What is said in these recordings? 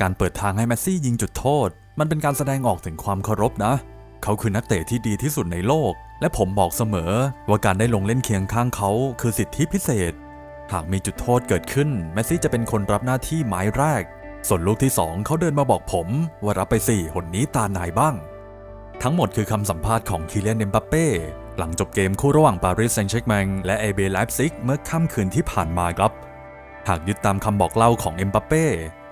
การเปิดทางให้แมสซี่ยิงจุดโทษ มันเป็นการแสดงออกถึงความเคารพนะ เขาคือนักเตะที่ดีที่สุดในโลก และผมบอกเสมอว่าการได้ลงเล่นเคียงข้างเขาคือสิทธิพิเศษ หากมีจุดโทษเกิดขึ้นแมสซี่จะเป็นคนรับหน้าที่ไม้แรก ส่วนลูกที่สองเขาเดินมาบอกผม ว่ารับไปสี่หนนี้ตาหนายบ้าง ทั้งหมดคือคำสัมภาษณ์ของคีเลียนเอมบัปเป้หลังจบเกมคู่ระหว่างปารีสแซงต์แชร์กแมงและเอเบไลฟ์ซิกเมื่อค่ำคืนที่ผ่านมาครับ หากยึดตามคำบอกเล่าของเอ็มบัปเป้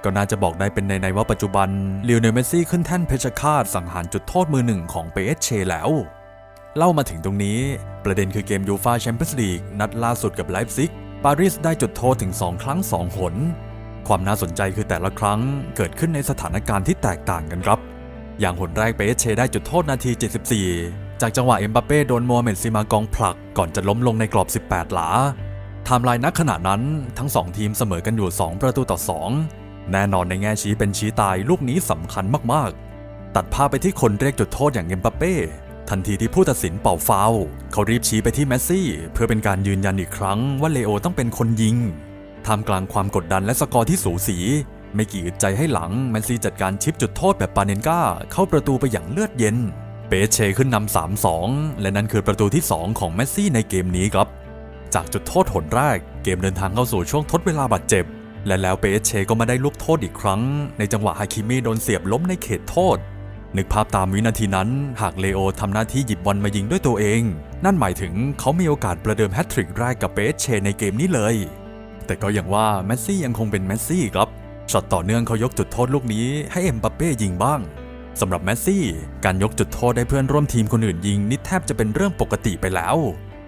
ก็น่าจะบอกได้เป็นในในๆว่าปัจจุบันลิโอเนลเมสซี่ขึ้นแท่นเพชรฆาตสังหารจุดโทษมือหนึ่งของเปเอสเชแล้ว เล่ามาถึงตรงนี้ ประเด็นคือเกมยูฟาแชมเปี้ยนส์ลีกนัดล่าสุดกับไลฟ์ซิกปารีสได้จุดโทษถึง 2 ครั้ง 2 หน ความน่าสนใจคือแต่ละครั้งเกิดขึ้นในสถานการณ์ที่แตกต่างกันครับ อย่างหนแรกเปเอสเชได้จุดโทษนาที 74 จากจังหวะเอ็มบัปเป้โดนโมเมนซิมากองผลักก่อนจะล้มลงในกรอบ 18 หลาไทม์ไลน์นักขณะนั้นทั้ง 2 ทีมเสมอกันอยู่ 2 ประตูต่อ 2 แน่นอนในแง่ชี้เป็นชี้ตายลูกนี้สำคัญมากๆ ตัดภาพไปที่คนเรียกจุดโทษอย่างเอ็มบัปเป้ ทันทีที่ผู้ตัดสินเป่าฟาวเขารีบชี้ไปที่แมสซี่ เพื่อเป็นการยืนยันอีกครั้งว่าเลโอต้องเป็นคนยิงท่ามกลางความกดดันและสกอร์ที่สูสี ไม่กี่อึดใจให้หลังแมนซีจัดการชิปจุดโทษแบบปาเนนกาเข้าประตูไปอย่างเลือดเย็น เปเชขึ้นนำ 3-2 และนั่นคือประตูที่ 2 ของแมสซี่ในเกมนี้ครับ จากจุดโทษหนแรก เกมเดินทางเข้าสู่ช่วงทดเวลาบาดเจ็บ และแล้วเปเชก็มาได้ลูกโทษอีกครั้ง ในจังหวะฮาคิมิโดนเสียบล้มในเขตโทษ นึกภาพตามวินาทีนั้น หากเลโอทำหน้าที่หยิบบอลมายิงด้วยตัวเอง นั่นหมายถึงเขามีโอกาสประเดิมแฮตทริกแรกกับเปเชในเกมนี้เลย แต่ก็อย่างว่าแมสซี่ยังคงเป็นแมสซี่ครับช็อตต่อเนื่องเขายกจุดโทษลูกนี้ให้เอ็มบัปเป้ยิงบ้างสำหรับแมสซี่ การยกจุดโทษให้เพื่อนร่วมทีมคนอื่นยิงนี่แทบจะเป็นเรื่องปกติไปแล้ว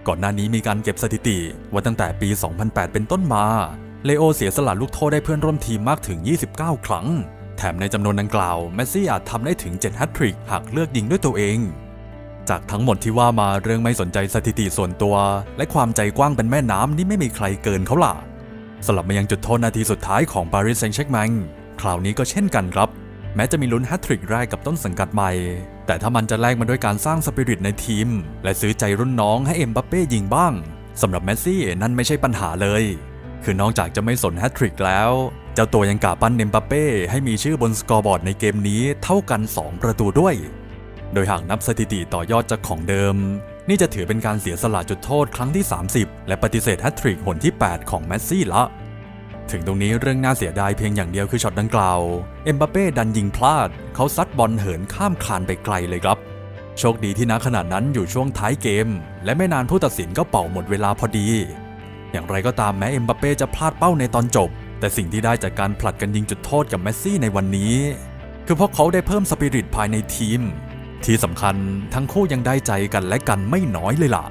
ก่อนหน้านี้มีการเก็บสถิติว่าตั้งแต่ปี 2008 เป็นต้นมา เลโอเสียสละลูกโทษให้เพื่อนร่วมทีมมากถึง 29 ครั้ง แถมในจำนวนดังกล่าวแมสซี่อาจทำได้ถึง 7 แฮตทริกหากเลือกยิงด้วยตัวเอง จากทั้งหมดที่ว่ามาเรื่องไม่สนใจสถิติส่วนตัว และความใจกว้างเป็นแม่น้ำนี่ไม่มีใครเกินเขาล่ะสลับมายังจุดโทษนาทีสุดท้ายของปารีสแซงต์แชร์กแมงคราวนี้ก็เช่นกันครับ แม้จะมีลุ้นแฮตทริกแรกกับต้นสังกัดใหม่ แต่ถ้ามันจะแลกมาด้วยการสร้างสปิริตในทีม และซื้อใจรุ่นน้องให้เอ็มบัปเป้ยิงบ้างสำหรับแมสซี่นั่นไม่ใช่ปัญหาเลย คือนอกจากจะไม่สนแฮตทริกแล้ว เจ้าตัวยังกะปั้นเอมบัปเป้ให้มีชื่อบนสกอร์บอร์ดในเกมนี้เท่ากัน 2 ประตูด้วย โดยหากนับสถิติต่อยอดจากของเดิม นี่จะถือเป็นการเสียสละจุดโทษครั้งที่ 30 และปฏิเสธแฮตทริกหนที่ 8 ของแมสซี่ละถึงตรงนี้เรื่องน่าเสียดายเพียงอย่างเดียวคือช็อตดังกล่าว เอ็มบัปเป้ดันยิงพลาด เขาซัดบอลเหินข้ามคานไปไกลเลยครับ โชคดีที่ณขณะนั้นอยู่ช่วงท้ายเกม และไม่นานผู้ตัดสินก็เป่าหมดเวลาพอดี อย่างไรก็ตามแม้เอ็มบัปเป้จะพลาดเป้าในตอนจบ แต่สิ่งที่ได้จากการผลัดกันยิงจุดโทษกับแมสซี่ในวันนี้ คือเพราะเขาได้เพิ่มสปิริตภายในทีม ที่สำคัญทั้งคู่ยังได้ใจกันและกันไม่น้อยเลยล่ะ